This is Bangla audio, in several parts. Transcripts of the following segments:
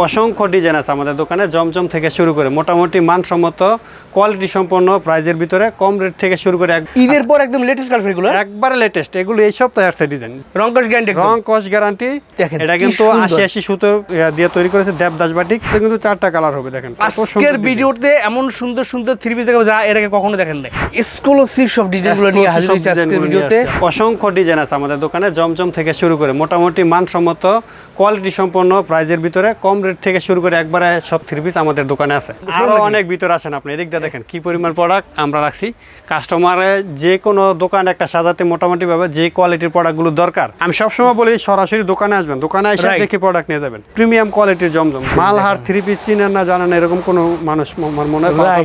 অসংখ্য ডিজাইন আছে আমাদের দোকানে জমজম থেকে শুরু করে মোটামুটি মানসম্মত কোয়ালিটি সম্পন্ন প্রাইজের ভিতরে কম রেট থেকে শুরু করে ঈদের পর একদম লেটেস্ট কালেকশন এগুলো একবারে লেটেস্ট এগুলো এই সপ্তাহে আসছে ডিজাইন রংকশ গ্যারান্টি রং কস গ্যারান্টি দেখেন, এটা কিন্তু। আশি আশি সুতো দিয়ে তৈরি করেছে দেবদাস বাটিক। কিন্তু চারটা কালার হবে দেখেন আজকের ভিডিওতে এমন সুন্দর সুন্দর থ্রি পিস দেখাবো যা এর আগে কখনো দেখেন নাই। এক্সক্লুসিভ সব ডিজাইনগুলো নিয়ে হাজির হয়েছে আজকের ভিডিওতে। অসংখ্য ডিজাইন আছে আমাদের দোকানে জমজম থেকে শুরু করে মোটামুটি মানসম্মত কোয়ালিটি সম্পন্ন প্রাইজের ভিতরে কম রেট থেকে শুরু করে একবারে সব থ্রি পিস আমাদের দোকানে আছে। আরও অনেক ভিতরে আসেন আপনি এদিক দিয়ে দেখেন কি পরিমাণ প্রোডাক্ট আমরা রাখছি। কাস্টমারে যে কোনো দোকান একটা সাজাতে মোটামুটি ভাবে যে কোয়ালিটির প্রোডাক্টগুলো দরকার আমি সবসময় বলি সরাসরি দোকানে আসবেন দোকানে এসে দেখে প্রোডাক্ট নিয়ে যাবেন। প্রিমিয়াম কোয়ালিটির জমজম। মালহার থ্রি পিস চিনেন না জানেন এরকম কোনো মানুষ আমার মনে হয়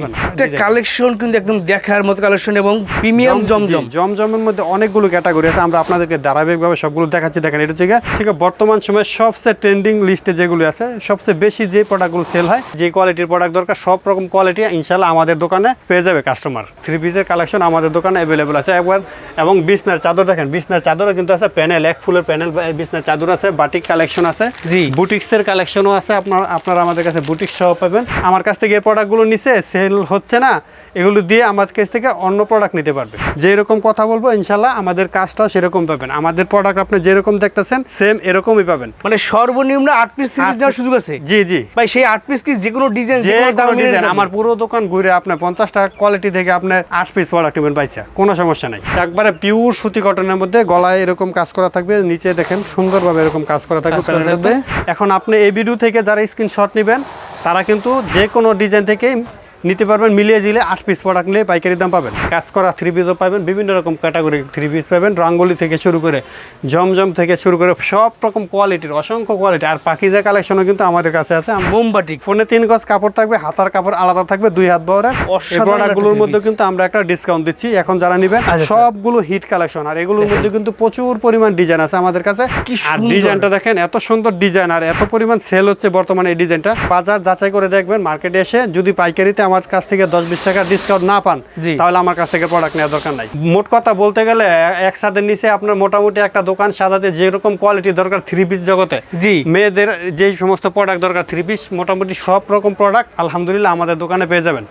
কালেকশন কিন্তু একদম দেখার মতো কালেকশন এবং প্রিমিয়াম জমজম। জমজমের মধ্যে অনেকগুলো ক্যাটাগরি আছে আমরা আপনাদেরকে ধারাবাহিকভাবে সবগুলো দেখাচ্ছি। দেখেন এটা আছে, বর্তমান সময়ে সবচেয়ে ট্রেন্ডিং লিস্টে যেগুলো আছে সবচেয়ে বেশি যে প্রোডাক্টগুলো সেল হয় যে কোয়ালিটির প্রোডাক্ট দরকার সব রকম কোয়ালিটি ইনশাল্লাহ আমাদের দোকানে পেয়ে যাবে কাস্টমার থ্রি পিসের কালেকশন আমাদের দোকানে অ্যাভেলেবল আছে। একবার এবং বিছনার চাদর দেখেন বিছনার চাদরও কিন্তু আছে প্যানেল এক ফুলের প্যানেল বিছনার চাদর আছে বাটিক কালেকশন আছে। জি। বুটিক্সের কালেকশনও আছে আপনার আপনারা আমাদের কাছে বুটিক্স সহ পাবেন। আমার কাছ থেকে এই প্রোডাক্টগুলো নিচে সেল হচ্ছে না এগুলো দিয়ে আমার কাছ থেকে অন্য প্রোডাক্ট নিতে পারবে। যেরকম কথা বলব ইনশাল্লাহ আমাদের কাজটা সেরকম পাবেন। আমাদের প্রোডাক্ট আপনি যেরকম দেখতেছেন সেম এরকমই পাবেন। মানে সর্বনিম্ন আট পিস থ্রি নেওয়ার সুযোগ আছে? জি জি। ভাই সেই আট পিস কি যে কোনো ডিজাইন যে কোনো ডিজাইন আমার পুরো দোকান ঘুরে আপনার পঞ্চাশ টাকা কোয়ালিটি থেকে আপনি আট পিস প্রোডাক্ট নেবেন পাইছে কোনো সমস্যা নাই। একবারে পিওর সুতি কটনের মধ্যে গলায় এরকম কাজ করা থাকবে নিচে দেখেন সুন্দরভাবে এরকম কাজ করা থাকবে। এখন আপনি এই ভিডিও থেকে যারা স্ক্রিনশট নেবেন তারা কিন্তু যে কোনো ডিজাইন থেকে নিতে পারবেন মিলিয়ে জিলে আট পিস প্রোডাক্ট নিলে পাইকারি দাম পাবেন। কাজ করা থ্রি পিসও পাবেন বিভিন্ন রকম ক্যাটাগরি থ্রি পিস পাবেন রঙ্গলি থেকে শুরু করে জমজম থেকে শুরু করে সব রকম কোয়ালিটির অসংখ্য কোয়ালিটি আর পাখিজা কালেকশনও কিন্তু আমাদের কাছে আছে। মোমবাটিক ফোনে তিন গজ কাপড় থাকবে হাতার কাপড় আলাদা থাকবে দুই হাত বহরের এই প্রোডাক্টগুলোর মধ্যে কিন্তু আমরা একটা ডিসকাউন্ট দিচ্ছি। এখন যারা নেবেন আচ্ছা, সবগুলো হিট কালেকশন আর এগুলোর মধ্যে কিন্তু প্রচুর পরিমাণ ডিজাইন আছে আমাদের কাছে। আর ডিজাইনটা দেখেন এত সুন্দর ডিজাইন আর এত পরিমাণ সেল হচ্ছে বর্তমানে এই ডিজাইনটা বাজার যাচাই করে দেখবেন মার্কেটে এসে যদি পাইকারিতে আমার কাছ থেকে দশ বিশ টাকা ডিসকাউন্ট না পান। তাহলে আমার কাছ থেকে প্রোডাক্ট নেওয়ার দরকার নাই। মোট কথা বলতে গেলে এক ছাদের নিচে আপনার মোটামুটি একটা দোকান সাজাতে যেরকম কোয়ালিটি দরকার থ্রি পিস জগতে। জি। মেয়েদের যে সমস্ত প্রোডাক্ট দরকার থ্রি পিস মোটামুটি সব রকম প্রোডাক্ট আলহামদুলিল্লাহ আমাদের দোকানে পেয়ে যাবেন।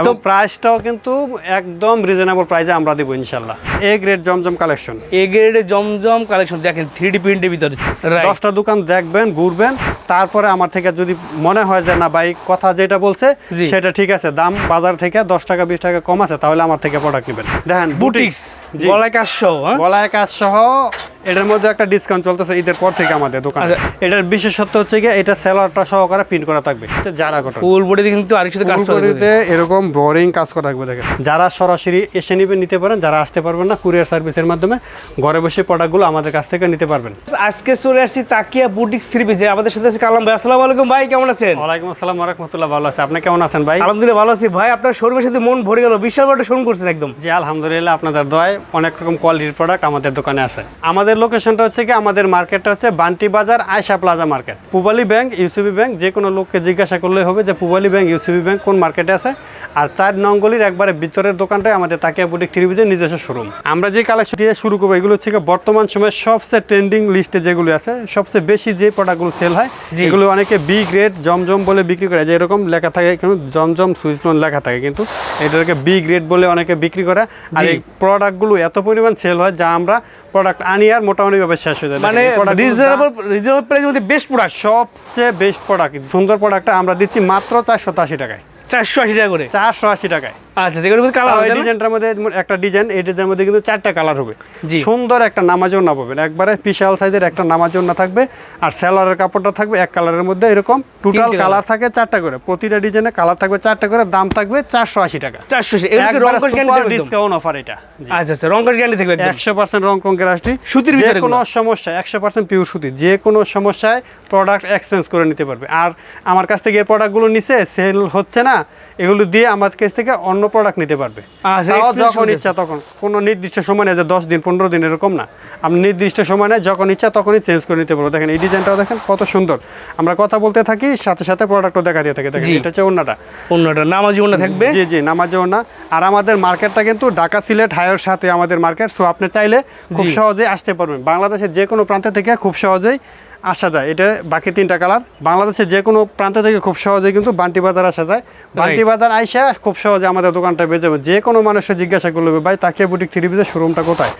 এবং প্রাইসটাও কিন্তু একদম রিজনেবল প্রাইসে আমরা দিব ইনশাল্লাহ A grade Zamzam collection A গ্রেডের জমজম কালেকশন দেখেন থ্রি ডি প্রিন্টের ভিতরে। দশটা দোকান দেখবেন ঘুরবেন তারপরে আমার থেকে যদি মনে হয় যে না ভাই কথা যেটা বলছে সেটা ঠিক আছে দাম বাজার থেকে দশ টাকা বিশ টাকা কম আছে তাহলে আমার থেকে প্রোডাক্ট নেবেন। দেখেন বুটিক্স গলায় কাজ সহ হ্যাঁ? গলায় কাজ সহ এটার মধ্যে একটা ডিসকাউন্ট চলতেছে ঈদের পর থেকে আমাদের দোকানে। আচ্ছা। এটার বিশেষত্ব হচ্ছে গিয়ে এটা সেলারটা সহকারে প্রিন্ট করা থাকবে। যারা কটন ফুল বডিতে কিন্তু আরেক সাথে কাজ করা এরকম বোরিং কাজ করা থাকবে দেখেন। যারা সরাসরি এসে নিবে নিতে পারেন যারা আসতে পারবেন না কুরিয়ার সার্ভিসের মাধ্যমে ঘরে বসে প্রোডাক্টগুলো আমাদের কাছ থেকে নিতে পারবেন। আজকে চলে আসছি তাকিয়া বুটিক্স থ্রি পিসে আমাদের সাথে আছে কালাম ভাই। আসসালামু আলাইকুম ভাই কেমন আছেন? ওয়ালাইকুম আসসালাম রহমতুল্লাহ ভালো আছে। আপনি কেমন আছেন ভাই? আলহামদুলিল্লাহ ভালো আছি। ভাই আপনার শোরুমের সাথে মন ভরে গেল। বিশাল বড় শোরুম করছেন একদম। জি আলহামদুলিল্লাহ আপনাদের দোয়ায় অনেক রকম কোয়ালিটির প্রোডাক্ট আমাদের দোকানে আছে। আমাদের লোকেশনটা হচ্ছে কি আমাদের মার্কেটটা হচ্ছে বান্টি বাজার আয়সা plaza market Pubali bank UCB bank যে কোনো লোককে জিজ্ঞাসা করলেই হবে যে পুবালি ব্যাংক ইউসিবি ব্যাংক কোন মার্কেটে আছে। আর চার নঙ্গলির একবারে ভিতরের দোকানটাই আমাদের তাকিয়া বুটিক ত্রিভুজের নিজস্ব শোরুম আমরা যে কালেকশন দিয়ে শুরু করব এগুলো হচ্ছে বর্তমান সময়ে সবচেয়ে ট্রেন্ডিং লিস্টে যেগুলো আছে সবচেয়ে বেশি যে প্রোডাক্টগুলো সেল হয়। এগুলো অনেকে বি গ্রেড জমজম বলে বিক্রি করে। যে এরকম লেখা থাকে কিন্তু জমজম সুইচলন লেখা থাকে কিন্তু এটাকে বি গ্রেড বলে অনেকে বিক্রি করে। আর। এই প্রোডাক্টগুলো এত পরিমাণ সেল হয় যা আমরা প্রোডাক্ট আনি আর মোটামুটি ভাবে শেষ হয়ে যায়। মানে রিজনেবল রিজনেবল প্রাইস মধ্যে বেস্ট প্রোডাক্ট সবচেয়ে বেস্ট প্রোডাক্ট সুন্দর প্রোডাক্টটা আমরা দিচ্ছি মাত্র চারশো আশি টাকায়। চারশো আশি টাকা করে। চারশো আশি টাকায়। আচ্ছা কালার এই ডিজাইনটার মধ্যে একটা ডিজাইন এই ডিজাইনের মধ্যে কিন্তু চারটা কালার হবে। সুন্দর একটা নামাজও না পাবেন একবারে বিশাল সাইজের একটা নামাজও না থাকবে আর সেলারের কাপড়টা থাকবে এক কালারের মধ্যে এরকম। টোটাল কালার থাকে চারটা করে। প্রতিটা ডিজাইনে কালার থাকবে চারটা করে দাম থাকবে চারশো আশি টাকা। চারশো? ডিসকাউন্ট অফার এটা। আচ্ছা আচ্ছা থাকবে একশো পার্সেন্ট রং কঙ্কের আসটি সুতির যে কোনো সমস্যা একশো পার্সেন্ট পিওর সুতি। যে কোনো সমস্যায় প্রোডাক্ট এক্সচেঞ্জ করে নিতে পারবে। আর আমার কাছ থেকে এই প্রোডাক্টগুলো সেল হচ্ছে না। এগুলো দিয়ে আমার কাছ থেকে অন্য প্রোডাক্ট নিতে পারবে। আচ্ছা, যখন ইচ্ছা তখন। কোনো নির্দিষ্ট সময় নেই যে দশ দিন পনেরো দিন এরকম না। আপনি নির্দিষ্ট সময় নেই যখন ইচ্ছা তখনই চেঞ্জ করে নিতে পারব। দেখেন এই ডিজাইনটাও দেখেন কত সুন্দর। আমরা কথা বলতে থাকি সাথে সাথে প্রোডাক্টও দেখা দিয়ে থাকে। দেখেন এটা হচ্ছে অন্যটা অন্যটা নামাজি অন্য থাকবে? জি জি নামাজেও না আর আমাদের মার্কেটটা কিন্তু ঢাকা সিলেট হায়ার সাথে আমাদের মার্কেট সো আপনি চাইলে খুব সহজেই আসতে পারবেন। বাংলাদেশের যে কোনো প্রান্ত থেকে খুব সহজেই আসা যায়। এটা বাকি তিনটা কালার। বাংলাদেশে যে কোনো প্রান্ত থেকে খুব সহজে কিন্তু বান্টি বাজার আসা যায়। বান্টি বাজার আইসা খুব সহজে আমাদের দোকানটা বেজে যাবে। যে কোনো মানুষের জিজ্ঞাসা করলে ভাই তাকে বুটিক থ্রি পিসের শোরুমটা কোথায়?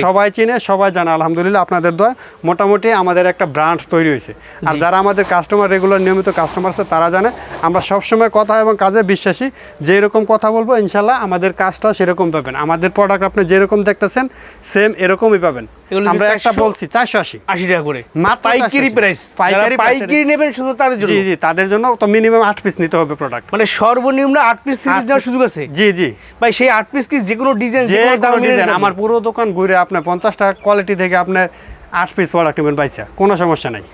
সবাই চিনে সবাই জানে। আলহামদুলিল্লাহ আপনাদের দয়। মোটামুটি আমাদের একটা ব্রান্ড তৈরি হয়েছে। আর যারা আমাদের কাস্টমার রেগুলার নিয়মিত কাস্টমার আছে তারা জানে। আমরা সবসময় কথা এবং কাজে বিশ্বাসী। যে এরকম কথা বলব ইনশাল্লাহ আমাদের কাজটা সেরকম পাবেন। আমাদের প্রোডাক্ট আপনি যেরকম দেখতেছেন সেম এরকমই পাবেন। আমরা একটা বলছি চারশো আশি। আশি টাকা করে। মাত্র পাইকারি প্রাইস পাইকারি পাইকারি নেবেন শুধু তাদের জন্য। জি জি তাদের জন্য তো মিনিমাম আট পিস নিতে হবে প্রোডাক্ট মানে সর্বনিম্ন আট পিস থ্রি পিস আট নেওয়ার সুযোগ আছে? জি জি। ভাই সেই আট পিস কি যে কোনো ডিজাইন যে কোনো দামে ডিজাইন আমার পুরো দোকান ঘুরে আপনার পঞ্চাশ টাকা কোয়ালিটি থেকে আপনার আট পিস প্রোডাক্ট নেবেন পাইছে কোনো সমস্যা নাই।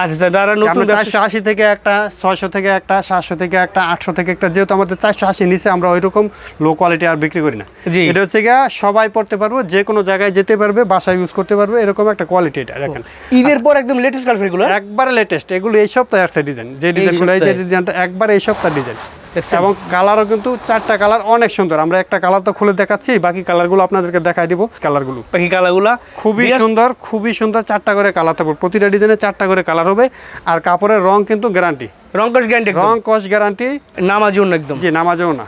আচ্ছা আচ্ছা যারা নতুন চারশো আশি থেকে একটা ছয়শো থেকে একটা সাতশো থেকে একটা আটশো থেকে একটা যেহেতু আমাদের চারশো আশি নিচে আমরা ওই রকম লো কোয়ালিটি আর বিক্রি করি না। এটা হচ্ছে গিয়া সবাই পড়তে পারব যে কোনো জায়গায় যেতে পারবে বাসায় ইউজ করতে পারবে এরকম একটা কোয়ালিটি এটা দেখেন। ঈদের পর একদম লেটেস্ট কালফার একবারে লেটেস্ট এগুলো এই সপ্তাহে আসছে ডিজাইন যে ডিজাইনগুলো এই যে? ডিজাইনটা একবার এই সপ্তাহ ডিজাইন? এবং কালারও কিন্তু চারটা কালার অনেক সুন্দর। আমরা একটা কালার তো খুলে দেখাচ্ছি বাকি কালারগুলো আপনাদেরকে দেখাই দিব কালারগুলো। বাকি কালারগুলা? খুবই সুন্দর খুবই সুন্দর চারটা করে কালার থাকবে। প্রতিটা ডিজাইনে চারটা করে কালার হবে আর কাপড়ের রং কিন্তু গ্যারান্টি রং কস গ্যারান্টি রং কস গ্যারান্টি নামাজও একদম। জি নামাজও না।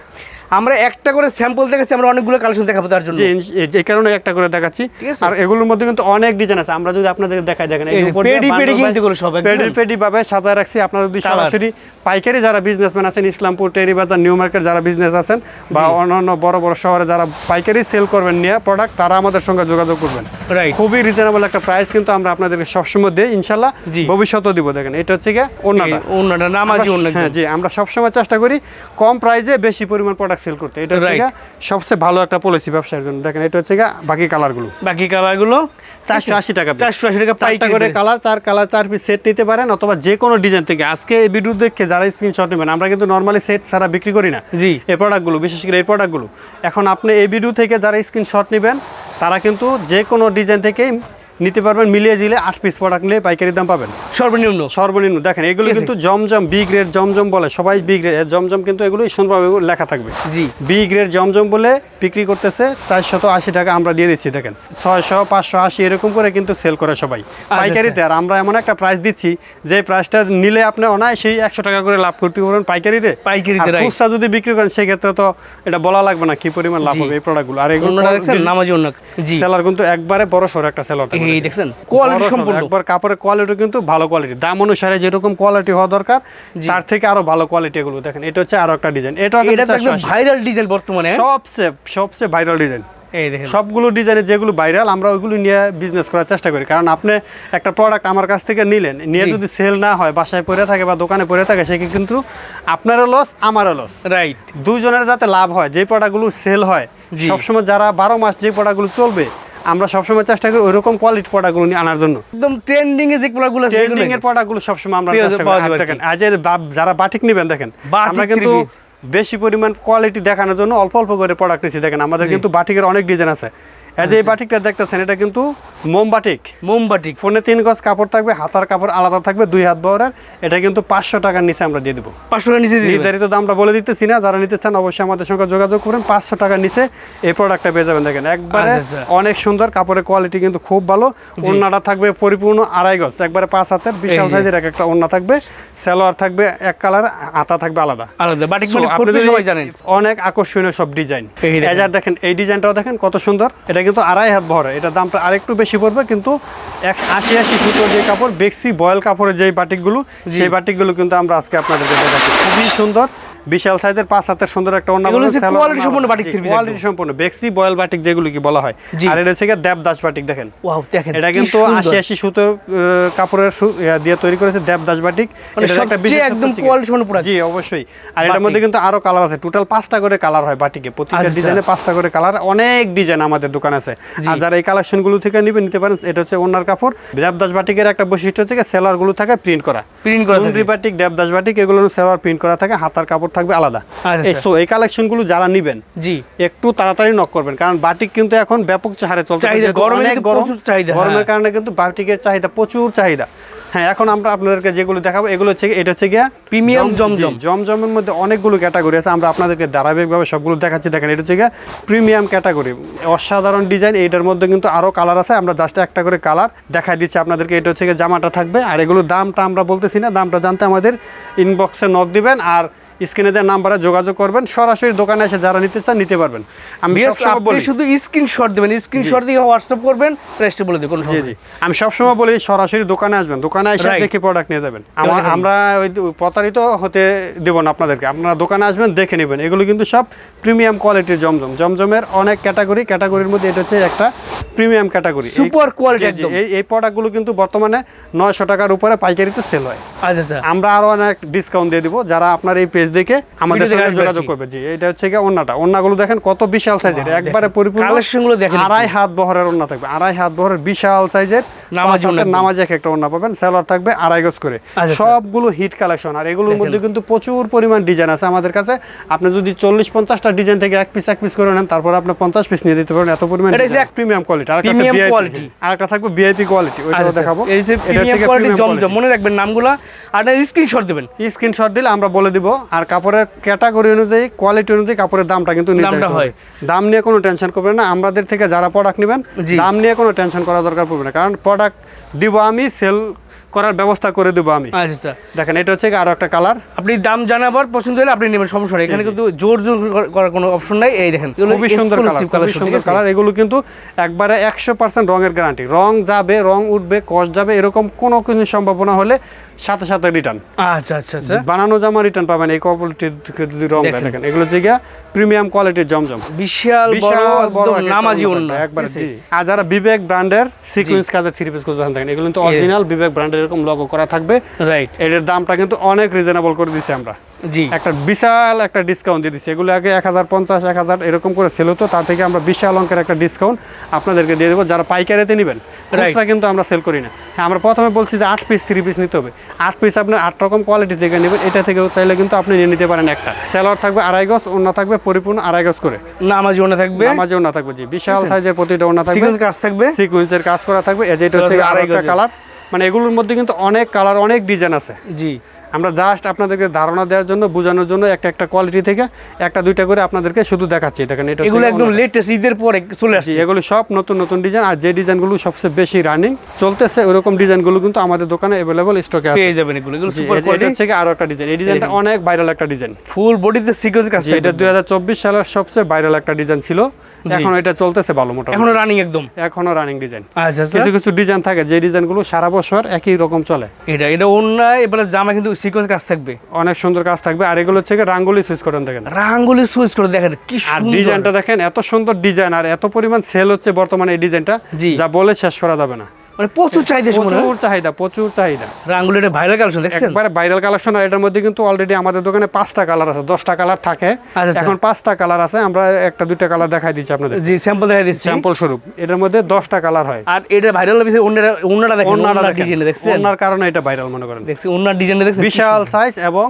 আমরা একটা করে স্যাম্পল দেখেছি আমরা অনেকগুলো কালেকশন দেখাবো তার জন্য। এই- কারণে একটা করে দেখাচ্ছি। আর এগুলোর মধ্যে কিন্তু অনেক ডিজাইন আছে। আমরা যদি আপনাদের দেখাই দেখেন পেডি পেডি কিন্তু এগুলো সব পেডি পেডি ভাবে সাজায় রাখছি। আপনারা যদি সরাসরি পাইকারি যারা বিজনেসম্যান আছেন ইসলামপুর টেরিবাজার নিউ মার্কেট যারা বিজনেস আছেন বা অন্যান্য বড় বড় শহরে যারা পাইকারি সেল করবেন নিয়ে প্রোডাক্ট তারা আমাদের সঙ্গে যোগাযোগ করবেন। রাইট খুবই রিজনেবল একটা প্রাইস কিন্তু আমরা আপনাদেরকে সবসময় দিই ইনশাল্লাহ। ভবিষ্যতেও দিব। দেখেন এটা হচ্ছে গিয়ে অন্যটা অন্যটা নামাজি অন্য হ্যাঁ জি আমরা সবসময় চেষ্টা করি কম প্রাইসে বেশি পরিমাণ প্রোডাক্ট সেল করতে। এটা হচ্ছে সবচেয়ে ভালো একটা পলিসি ব্যবসার জন্য। দেখেন এটা হচ্ছে বাকি কালারগুলো বাকি কালারগুলো চারশো আশি টাকা চারশো আশি টাকা চারটা করে কালার চার কালার চার পিস সেট নিতে পারেন অথবা যে কোনো ডিজাইন থেকে। আজকে এই ভিডিও দেখে যারা স্ক্রিনশট নেবেন আমরা কিন্তু নর্মালি সেট ছাড়া বিক্রি করি না। জি। এই প্রোডাক্টগুলো বিশেষ করে এই প্রোডাক্টগুলো এখন আপনি এই ভিডিও থেকে যারা স্ক্রিনশট নেবেন তারা কিন্তু যে কোনো ডিজাইন থেকেই নিতে পারবেন মিলিয়ে জিলে আট পিস প্রোডাক্ট নিলে পাইকারি দাম পাবেন। সর্বনিম্ন? সর্বনিম্ন দেখেন এগুলো কিন্তু জমজম বি গ্রেড জমজম বলে সবাই বি গ্রেড জমজম কিন্তু এগুলো সুন্দরভাবে লেখা থাকবে। জি। বি গ্রেড জমজম বলে বিক্রি করতেছে চারশত আশি টাকা আমরা দিয়ে দিচ্ছি দেখেন। ছয়শো পাঁচশো আশি এরকম করে কিন্তু সেল করে সবাই। পাইকারিতে আর আমরা এমন একটা প্রাইস দিচ্ছি যে প্রাইসটা নিলে আপনি অনায়াসেই একশো টাকা করে লাভ করতে পারবেন পাইকারিতে। পাইকারিতে, খুচরা যদি বিক্রি করেন সেক্ষেত্রে তো এটা বলা লাগবে না কি পরিমাণ লাভ হবে এই প্রোডাক্টগুলো আর এগুলো সেলার কিন্তু একবারে বড় সড়ো একটা সেলার এই দেখছেন কোয়ালিটি সম্পূর্ণ। একবার কাপড়ের কোয়ালিটি কিন্তু ভালো কোয়ালিটি দাম অনুসারে যেরকম কোয়ালিটি হওয়া দরকার তার থেকে আরও ভালো কোয়ালিটি এগুলো। দেখেন এটা হচ্ছে আরও একটা ডিজাইন এটা এটা একদম ভাইরাল ডিজাইন বর্তমানে? সবচেয়ে সবচেয়ে ভাইরাল ডিজাইন এই দেখেন। সবগুলো ডিজাইনে যেগুলো ভাইরাল আমরা ওইগুলো নিয়ে বিজনেস করার চেষ্টা করি। কারণ আপনি একটা প্রোডাক্ট আমার কাছ থেকে নিলেন নিয়ে যদি সেল না হয় বাসায় পড়ে থাকে বা দোকানে পড়ে থাকে সেক্ষেত্রে কিন্তু আপনারও লস আমারও লস রাইট দুইজনের যাতে লাভ হয় যে প্রোডাক্টগুলো সেল হয় সবসময় যারা বারো মাস যে প্রোডাক্টগুলো চলবে আমরা সবসময় চেষ্টা করি ওইরকম কোয়ালিটি প্রোডাক্টগুলো নিয়ে আনার জন্য। একদম ট্রেন্ডিং এ যে প্রোডাক্টগুলো আছে ট্রেন্ডিং এর প্রোডাক্টগুলো সবসময় আমরা দেখেন আজের যারা বাটিক নেবেন দেখেন আমরা কিন্তু বেশি পরিমাণ কোয়ালিটি দেখানোর জন্য অল্প অল্প করে প্রোডাক্ট নিচ্ছি দেখেন আমাদের কিন্তু বাটিকের অনেক ডিজাইন আছে। এই যে এই বাটিকটা দেখতেছেন এটা কিন্তু ফোনে তিন গজ কাপড় থাকবে হাতার কাপড় আলাদা থাকবে দুই হাত বহরের। এটা কিন্তু পাঁচশো টাকার নিচে আমরা দিয়ে দেবো। পাঁচশো টাকা নিচে নির্ধারিত দামটা বলে দিতেছি না যারা নিতে চান অবশ্যই আমাদের সঙ্গে যোগাযোগ করুন পাঁচশো টাকার নিচে এই প্রোডাক্টটা পেয়ে যাবেন দেখেন। একবারে আচ্ছা, আচ্ছা। অনেক সুন্দর কাপড়ের কোয়ালিটি কিন্তু খুব ভালো। ওড়নাটা থাকবে পরিপূর্ণ আড়াই গজ একবারে পাঁচ হাতের বিশাল সাইজের এক একটা ওড়না থাকবে। সালোয়ার থাকবে এক কালার আতা থাকবে আলাদা। আলাদা। বাটিক মানে সবাই জানেন। অনেক আকর্ষণীয় সব ডিজাইন এই দেখেন। এই ডিজাইনটাও দেখেন কত সুন্দর। এটা কিন্তু আড়াই হাত ভরে। এটা দামটা আরেকটু বেশি পড়বে কিন্তু এক আশি আশি সুতো যে কাপড় বেক্সি বয়েল কাপড়ের যে বাটিকগুলো। সেই বাটিকগুলো কিন্তু আমরা আজকে আপনাদেরকে দেখাচ্ছি। খুবই সুন্দর। বিশাল সাইজের পাঁচ হাতের সুন্দর একটা এগুলো হচ্ছে বাটিক কোয়ালিটি সম্পূর্ণ বেক্সি বয়েল বাটিক যেগুলো কি বলা হয়। আর এটা হচ্ছে দেবদাস বাটিক দেখেন। ওয়াও দেখেন এটা কিন্তু। আশি আশি সুতো কাপড়ের দিয়ে তৈরি করেছে দেবদাস বাটিক মানে একটা সবচেয়ে একদম হচ্ছে কি- quality জি অবশ্যই। আর এটার মধ্যে কিন্তু আরও কালার আছে। টোটাল পাঁচটা করে কালার হয় বাটিকে আচ্ছা। ডিজাইনে পাঁচটা করে কালার অনেক ডিজাইন আমাদের দোকানে আছে। আর যারা এই কালেকশনগুলো থেকে নিবে নিতে পারেন এটা হচ্ছে ওনার কাপড়। দেবদাস বাটিকের একটা বৈশিষ্ট্য থেকে সেলারগুলো থাকে প্রিন্ট করা। Print করা বাটিক দেবদাস বাটিক এগুলো সেলার প্রিন্ট করা থাকে। হাতার কাপড় থাকবে আলাদা। আচ্ছা, এই। সো এই কালেকশনগুলো যারা নিবেন জি। একটু তাড়াতাড়ি নক করবেন কারণ বাটিক কিন্তু এখন ব্যাপক হারে চলছে। গরমের হ্যাঁ। কারণে কিন্তু বাটিকের চাহিদা প্রচুর চাহিদা। হ্যাঁ এখন আমরা আপনাদেরকে যেগুলো দেখাবো এগুলো হচ্ছে এটা হচ্ছে গিয়া জম- জমজম। জমজমের মধ্যে অনেকগুলো ক্যাটাগরি আছে আমরা আপনাদেরকে ধারাবাহিকভাবে সবগুলো দেখাচ্ছি। দেখেন এটা হচ্ছে গিয়া প্রিমিয়াম ক্যাটাগরি অসাধারণ ডিজাইন এইটার মধ্যে কিন্তু আরও কালার আছে আমরা জাস্ট একটা করে কালার দেখাই দিচ্ছি আপনাদেরকে। এটা হচ্ছে গিয়ে জামাটা থাকবে আর এগুলোর দামটা আমরা বলতেছি না দামটা জানতে আমাদের ইনবক্সে নক দিবেন আর স্ক্রিনে দেওয়ার নাম্বারে যোগাযোগ করবেন। সরাসরি দোকানে এসে যারা নিতে চান নিতে পারবেন। আমি আপনি বলি শুধু স্ক্রিনশট দিবেন। স্ক্রিনশট দিয়ে হোয়াটসঅ্যাপ করবেন প্রাইসটা বলে দিবেন কোনো জি জি। আমি সবসময় বলি সরাসরি দোকানে আসবেন। দোকানে এসে দেখে প্রোডাক্ট নিয়ে যাবেন। আমার আমরা ওই প্রতারিত হতে দেব না আপনাদেরকে। আপনারা দোকানে আসবেন দেখে নেবেন। এগুলো কিন্তু সব প্রিমিয়াম কোয়ালিটির জমজম। জমজমের অনেক ক্যাটাগরি ক্যাটাগরির মধ্যে এটা হচ্ছে একটা প্রিমিয়াম ক্যাটাগরি সুপার কোয়ালিটি। এই এই প্রোডাক্টগুলো কিন্তু বর্তমানে নয়শো টাকার উপরে পাইকারিতে সেল হয়। আচ্ছা আচ্ছা। আমরা আরও অনেক ডিসকাউন্ট দিয়ে দিব। যারা আপনার এই পেজ দেখে আমাদের আসবে যোগাযোগ করবে। জি এটা হচ্ছে গিয়ে ওন্নাটা ওন্নাগুলো দেখেন কত বিশাল সাইজের একবারে পরিপূর্ণ দেখেন আড়াই হাত বহরের ওন্না থাকবে। আড়াই হাত বহরের বিশাল সাইজের নামাজি ওড়না। নামাজ এক একটা ওন্না পাবেন। সেলর থাকবে আড়াই গজ করে। আচ্ছা, সবগুলো হিট কালেকশন আর এগুলোর মধ্যে কিন্তু প্রচুর পরিমাণ ডিজাইন আছে আমাদের কাছে। আপনি যদি চল্লিশ পঞ্চাশটা ডিজাইন থেকে এক পিস এক পিস করে নেন তারপর আপনি পঞ্চাশ পিস নিয়ে দিতে পারেন। এত পরিমাণ প্রিমিয়াম কোয়ালিটি আর একটা quality। আর একটা থাকবে ভিআইপি কোয়ালিটি ওইটাও আচ্ছা, দেখাবো। এই যে প্রিমিয়াম কোয়ালিটি জমজম। মনে রাখবেন নামগুলো। আর স্ক্রিনশট দিবেন। স্ক্রিনশট দিলে আমরা বলে দিব। আর কাপড়ের ক্যাটাগরি অনুযায়ী কোয়ালিটি অনুযায়ী কাপড়ের দামটা কিন্তু নির্ধারিত হয়। দাম নিয়ে কোনো টেনশন করবেন না। আমাদের থেকে যারা প্রোডাক্ট নেবেন দাম নিয়ে কোনো টেনশন করা দরকার পড়বে না। কারণ প্রোডাক্ট দিব আমি সেল করার ব্যবস্থা করে দেবো আমি। আচ্ছা আচ্ছা। দেখেন এটা হচ্ছে আরও একটা কালার আপনি দাম জানাবার পছন্দ হলে আপনি নেবেন সমস্যা নেই। এখানে কিন্তু জোর জোর করার কোনো অপশন নাই। এই দেখেন খুবই সুন্দর কালার সুন্দর কালার এগুলো কিন্তু একবারে একশো পার্সেন্ট রঙের গ্যারান্টি রং যাবে রং উঠবে কস্ট যাবে এরকম কোনো কিছু সম্ভাবনা হলে সাথে সাথে রিটার্ন আচ্ছা আচ্ছা আচ্ছা বানানো জামা রিটার্ন পাবেন এই কোয়ালিটির যদি রং দেখেন। এগুলো গিয়া প্রিমিয়াম কোয়ালিটির জমজম। বিশাল বড় বিশাল বড় নামাজি থাকবে, একবারে? জি। আর যারা বিবেক ব্র্যান্ডের সিকোয়েন্স কাজের থ্রি পিস করতে থাকেন এগুলো কিন্তু অরিজিনাল বিবেক ব্র্যান্ডের এরকম লগো করা থাকবে। রাইট এটার দামটা কিন্তু অনেক রিজনেবল করে দিচ্ছি আমরা। জি। একটা বিশাল একটা ডিসকাউন্ট দিয়ে দিচ্ছি এগুলো আগে এক হাজার পঞ্চাশ এক হাজার এরকম করে সেল হতো তার থেকে আমরা বিশাল অঙ্কের একটা ডিসকাউন্ট আপনাদেরকে দিয়ে দেবো। যারা পাইকারিতে নেবেন খুচরা কিন্তু আমরা সেল করি না। আমরা প্রথমে বলছি যে আট পিস থ্রি পিস নিতে হবে। আট পিস আপনার আট রকম কোয়ালিটি থেকে নেবেন এটা থেকেও চাইলে কিন্তু আপনি নিয়ে নিতে পারেন একটা। সেলর থাকবে আড়াই গজ অন্য থাকবে পরিপূর্ণ আড়াই গজ করে। নামাজি ওনা থাকবে। নামাজি ওনা থাকবে জি। বিশাল সাইজের প্রতিটা ওনা থাকবে। সিকোয়েন্স কাজ থাকবে। সিকোয়েন্সের কাজ করা থাকবে। এটা হচ্ছে আড়াই কালার মানে এগুলোর মধ্যে কিন্তু অনেক কালার অনেক ডিজাইন আছে। জি। আমরা জাস্ট আপনাদেরকে ধারণা দেওয়ার জন্য বোঝানোর জন্য একটা একটা কোয়ালিটি থেকে একটা দুইটা করে আপনাদেরকে শুধু দেখাচ্ছি। দেখেন এটা এগুলো একদম লেটেস্ট ঈদের পরে চলে আসছে। এগুলো সব নতুন নতুন ডিজাইন আর যে ডিজাইনগুলো সবচেয়ে বেশি রানিং চলতেছে ওরকম ডিজাইনগুলো কিন্তু আমাদের দোকানে অ্যাভেলেবল স্টকে আছে। পেয়ে যাবেন এগুলো। এগুলো সুপার এটা কোয়ালিটি হচ্ছে কি আরও একটা ডিজাইন এই ডিজাইনটা অনেক ভাইরাল একটা ডিজাইন ফুল বডিতে সিকোয়েন্স কাজ এটা দুই হাজার চব্বিশ সালের সবচেয়ে ভাইরাল একটা ডিজাইন ছিল। এখন এটা চলতেছে ভালো মোটামুটি। এখনও রানিং একদম। এখনও রানিং ডিজাইন আচ্ছা আচ্ছা। কিছু কিছু ডিজাইন থাকে যে ডিজাইনগুলো সারা বছর একই রকম চলে। এটা এটা অন্য এবারে জামা কিন্তু সিকোয়েন্স কাজ থাকবে। অনেক সুন্দর কাজ থাকবে আর এগুলো হচ্ছে রাঙ্গুলি সুইচ করেন দেখেন। রাঙ্গুলি সুইচ করে দেখেন কি সুন্দর। ডিজাইনটা দেখেন এত সুন্দর ডিজাইন আর এত পরিমাণ সেল হচ্ছে বর্তমানে এই ডিজাইনটা। যা বলে শেষ করা যাবে না। মানে প্রচুর চাহিদা প্রচুর চাহিদা প্রচুর চাহিদা। রাঙ্গুলি ভাইরাল কালেকশন দেখছেন? একবারে ভাইরাল কালেকশন আর এটার মধ্যে কিন্তু অলরেডি আমাদের দোকানে পাঁচটা কালার আছে দশটা কালার থাকে। আচ্ছা, আচ্ছা। এখন পাঁচটা কালার আছে আমরা একটা দুইটা কালার দেখাই দিচ্ছি আপনাদের। জি স্যাম্পল দেখা দিচ্ছি। স্যাম্পল স্বরূপ এটার মধ্যে দশটা কালার হয়। আর এটা ভাইরাল বিষয় অন্যরা অন্যরা দেখেন অন্যরা ডিজাইন দেখছেন? অন্যার কারণে এটা ভাইরাল মনে করেন। দেখছি অন্যার ডিজাইন দেখছেন? বিশাল সাইজ এবং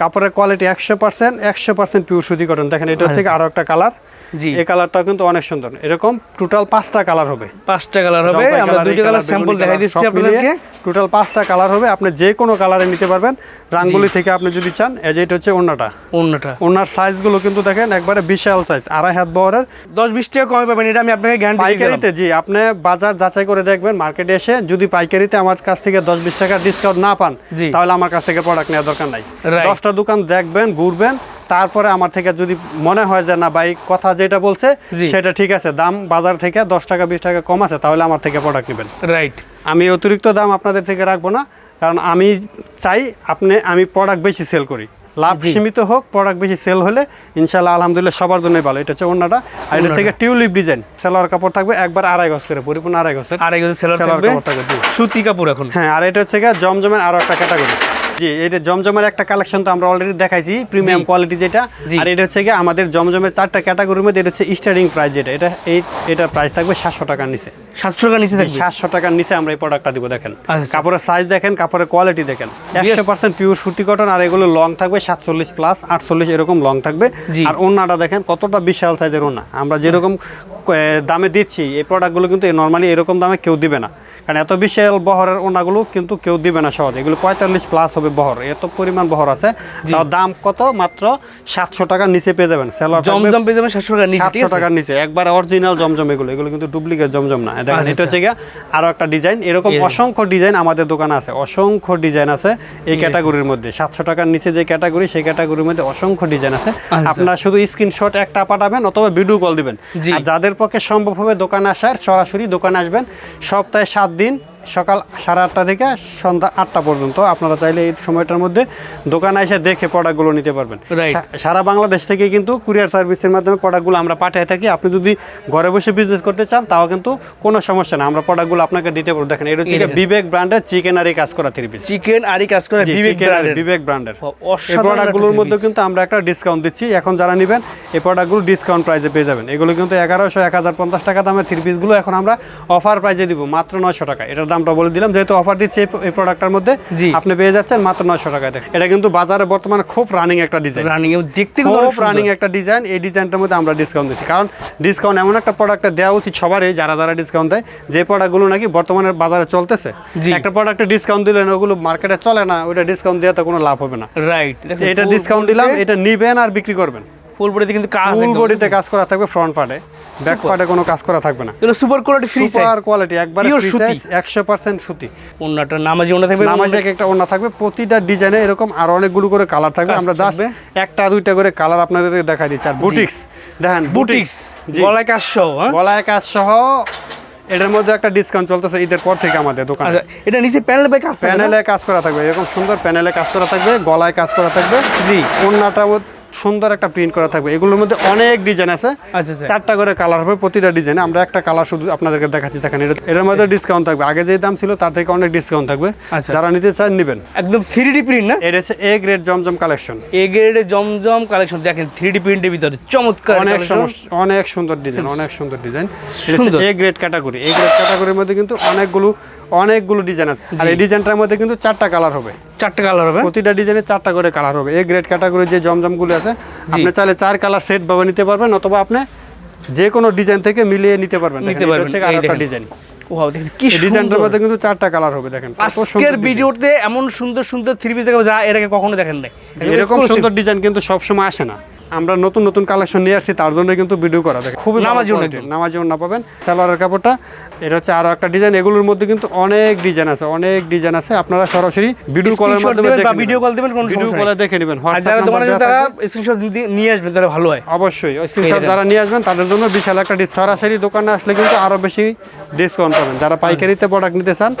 কাপড়ের কোয়ালিটি একশো পার্সেন্ট একশো পার্সেন্ট পিওর সুতি কটন দেখেন এটা হচ্ছে আরও একটা কালার জি। এই কালারটা কিন্তু অনেক সুন্দর। এরকম টোটাল পাঁচটা কালার হবে। পাঁচটা কালার হবে। আমরা দুইটা কালার স্যাম্পল দেখাই দিচ্ছি আপনাদেরকে। টোটাল পাঁচটা কালার হবে। আপনি যে কোনো কালারে নিতে পারবেন। রাঙ্গুলি থেকে আপনি যদি চান এই যে এটা হচ্ছে ওন্নাটা অন্যটা ওনার সাইজগুলো কিন্তু দেখেন একবারে বিশাল সাইজ আড়াই হাত বহরের। দশ বিশ টাকা কমে পাবেন এটা আমি আপনাকে গ্যারান্টি পাইকারিতে জি আপনি বাজার যাচাই করে দেখবেন মার্কেটে এসে যদি পাইকারিতে আমার কাছ থেকে দশ বিশ টাকা ডিসকাউন্ট না পান। তাহলে আমার কাছ থেকে প্রোডাক্ট নেওয়ার দরকার নাই. দশটা দোকান দেখবেন ঘুরবেন তারপরে আমার থেকে যদি মনে হয় যে না ভাই কথা যেটা বলছে সেটা ঠিক আছে দাম বাজার থেকে দশ টাকা বিশ টাকা কম আছে তাহলে আমার থেকে প্রোডাক্ট নেবেন। রাইট আমি অতিরিক্ত দাম আপনাদের থেকে রাখব না কারণ আমি চাই আপনি আমি প্রোডাক্ট বেশি সেল করি। লাভ। সীমিত হোক প্রোডাক্ট বেশি সেল হলে ইনশাল্লাহ আলহামদুলিল্লাহ সবার জন্যই ভালো। এটা হচ্ছে অন্যটা আর এটা থেকে টিউলিপ ডিজাইন। সেলোয়ার কাপড় থাকবে একবার আড়াই গজ করে পরিপূর্ণ আড়াই আর এগুলো সেলার সেলোয়ার কাপড় থাকবে। সুতি কাপড় এখন। হ্যাঁ আর এটা হচ্ছে জমজমের আরও একটা ক্যাটাগরি জি এটা জমজমের একটা কালেকশন তো আমরা অলরেডি দেখাইছি প্রিমিয়াম কোয়ালিটি যেটা। আর এটা হচ্ছে কি আমাদের জমজমের চারটা ক্যাটাগরির মধ্যে এটা হচ্ছে স্টার্টিং প্রাইস যেটা। এটা এই এটার প্রাইস থাকবে সাতশো টাকার নিচে। সাতশো টাকা নিচে থাকবে? সাতশো টাকার নিচে আমরা এই প্রোডাক্টটা দিব দেখেন। আচ্ছা। কাপড়ের সাইজ দেখেন কাপড়ের কোয়ালিটি দেখেন। একশো পার্সেন্ট পিওর সুতি কটন আর এগুলো লং থাকবে সাতচল্লিশ প্লাস আটচল্লিশ এরকম লং থাকবে। আর ওনাটা দেখেন কতটা বিশাল সাইজের ওনা আমরা যেরকম দামে দিচ্ছি এই প্রোডাক্টগুলো কিন্তু নর্মালি এরকম দামে কেউ দিবে না। কারণ এত বিশাল বহরের ওনাগুলো কিন্তু কেউ দিবে না সহজে। এগুলো পঁয়তাল্লিশ প্লাস হবে বহর এত পরিমাণ বহর আছে। তাও দাম কত? মাত্র সাতশো টাকার নিচে পেয়ে যাবেন। সেলার জমজম পেয়ে যাবেন সাতশো টাকা নিচে সাতশো টাকার নিচে। একবার অরিজিনাল জমজম এগুলো। এগুলো কিন্তু ডুপ্লিকেট জমজম না। দেখেন আচ্ছা, এটা হচ্ছে গিয়া আরও একটা ডিজাইন এরকম। অসংখ্য ডিজাইন আমাদের দোকানে আছে। অসংখ্য ডিজাইন আছে এই ক্যাটাগরির মধ্যে। সাতশো টাকার নিচে যে ক্যাটাগরি সেই ক্যাটাগরির মধ্যে অসংখ্য ডিজাইন আছে। আচ্ছা। আপনারা শুধু স্ক্রিনশট একটা পাঠাবেন অথবা ভিডিও কল দিবেন। আর যাদের পক্ষে সম্ভব হবে দোকানে আসার সরাসরি দোকানে আসবেন। সপ্তাহে সাত দিন সকাল সাড়ে আটটা থেকে সন্ধ্যা আটটা পর্যন্ত। আপনারা চাইলে এই সময়টার মধ্যে দোকানে এসে দেখে প্রোডাক্টগুলো নিতে পারবেন। সারা বাংলাদেশ থেকে কিন্তু কুরিয়ার সার্ভিসের মাধ্যমে প্রোডাক্টগুলো আমরা পাঠিয়ে থাকি। আপনি যদি ঘরে বসে বিজনেস করতে চান তাও কিন্তু কোনো সমস্যা না। আমরা প্রোডাক্টগুলো আপনাকে দিতে পারব। দেখেন এটা হচ্ছে বিবেক ব্র্যান্ডের চিকেন আরি কাজ করা থ্রি পিস চিকেন আরি কাজ করা বিবেক ব্র্যান্ডের বিবেক ব্র্যান্ডের এই প্রোডাক্টগুলোর মধ্যে কিন্তু আমরা একটা ডিসকাউন্ট দিচ্ছি। এখন যারা নেবেন এই প্রোডাক্টগুলো ডিসকাউন্ট প্রাইসে পেয়ে যাবেন। এগুলো কিন্তু এগারোশো এক হাজার পঞ্চাশ টাকা দামের থ্রি পিসগুলো এখন আমরা অফার প্রাইসে দিব। মাত্র নয়শো টাকা। এটার দামটা বলে দিলাম যেহেতু অফার দিচ্ছি এই- প্রোডাক্টটার মধ্যে। আপনি পেয়ে যাচ্ছেন মাত্র নয়শো টাকায় দেখেন। এটা কিন্তু বাজারে বর্তমানে খুব রানিং একটা ডিজাইন রানিং দেখতে খুব। রানিং একটা ডিজাইন এই ডিজাইনটার মধ্যে আমরা ডিসকাউন্ট দিচ্ছি কারণ ডিসকাউন্ট এমন একটা প্রোডাক্টে দেওয়া উচিত সবারই যারা যারা ডিসকাউন্ট দেয় যে প্রোডাক্টগুলো নাকি বর্তমানে বাজারে চলতেছে। একটা প্রোডাক্টে ডিসকাউন্ট দিলেন ওগুলো মার্কেটে চলে না ওইটা ডিসকাউন্ট দেওয়া তো কোনো লাভ হবে না রাইট এটা ডিসকাউন্ট দিলাম এটা নিবেন আর বিক্রি করবেন ফুল বডিতে কিন্তু কাজ ফুল বডিতে কাজ করা থাকবে ফ্রন্ট পার্টে ব্যাক পার্টে কোনো কাজ করা থাকবে না। এগুলো super quality free super quality একবারে ফ্রি সাইজ একশো পার্সেন্ট সুতি। ওন্নাটা নামাজি ওন্না থাকবে নামাজে এক একটা ওড়না থাকবে প্রতিটা ডিজাইনে এরকম আর অনেকগুলো করে কালার থাকবে। আমরা জাস্ট একটা দুইটা করে কালার আপনাদের দেখাই দিচ্ছি। আর বুটিক্স দেখেন বুটিক্স গলায় কাজ সহ হ্যাঁ? গলায় কাজ সহ এটার মধ্যে একটা ডিসকাউন্ট চলতেছে ঈদের পর থেকে আমাদের দোকানে। আচ্ছা এটা নিচে প্যানেল বাই কাজ প্যানেলে কাজ করা থাকবে এরকম সুন্দর প্যানেলে কাজ করা থাকবে গলায় কাজ করা থাকবে। জি। ওড়নাটা সুন্দর একটা প্রিন্ট করা থাকবে। এগুলোর মধ্যে অনেক ডিজাইন আছে। আচ্ছা আচ্ছা। চারটা করে কালার হবে প্রতিটা ডিজাইনে আমরা একটা কালার শুধু আপনাদেরকে দেখাচ্ছি দেখেন এটার মধ্যে ডিসকাউন্ট থাকবে। আগে যে দাম ছিল তার থেকে অনেক ডিসকাউন্ট থাকবে। আচ্ছা। যারা নিতে চান নেবেন। একদম থ্রি ডি প্রিন্ট না? এটা হচ্ছে A grade Zamzam collection A গ্রেডে জমজম কালেকশন দেখেন থ্রি ডি প্রিন্টের ভিতরে চমৎকার অনেক। অনেক সুন্দর ডিজাইন অনেক সুন্দর design. A grade category A grade ক্যাটাগরির মধ্যে কিন্তু অনেকগুলো অনেকগুলো ডিজাইন আছে। আর এই ডিজাইনটার মধ্যে কিন্তু চারটা কালার হবে। চারটে কালার হবে? প্রতিটা ডিজাইনে চারটা করে কালার হবে। এ গ্রেড ক্যাটাগরি যে জমজমগুলো আছে আপনি চাইলে চার কালার সেট ভাবে নিতে পারবেন অথবা আপনি যে কোনো ডিজাইন থেকে মিলিয়ে নিতে পারবেন। নিতে পারবেন, এই আরেকটা ডিজাইন কি এই ডিজাইনটার মধ্যে কিন্তু চারটা কালার হবে দেখেন। আজকের ভিডিওতে এমন সুন্দর সুন্দর থ্রি পিস দেখাবো যা এর আগে কখনো দেখেন নাই। এরকম সুন্দর ডিজাইন কিন্তু সবসময় আসে না। আমরা নতুন নতুন কালেকশন নিয়ে আসছি তার জন্য কিন্তু ভিডিও করা। দেখেন খুবই নামাজি না পাবেন। সালোয়ারের কাপড়টা এটা হচ্ছে আরও একটা ডিজাইন এগুলোর মধ্যে কিন্তু অনেক ডিজাইন আছে অনেক ডিজাইন আছে। আপনারা সরাসরি ভিডিও কলের মাধ্যমে দেখে দিবেন, কোনো ভিডিও কলে দেখে নেবেন। যারা তোমার দেওয়া স্ক্রিনশট নিয়ে আসবেন তাহলে ভালো হয়। অবশ্যই স্ক্রিনশট যারা নিয়ে আসবেন তাদের জন্য বিশাল একটা সরাসরি দোকানে আসলে কিন্তু আরও বেশি ডিসকাউন্ট পাবেন। যারা পাইকারিতে প্রোডাক্ট নিতে চান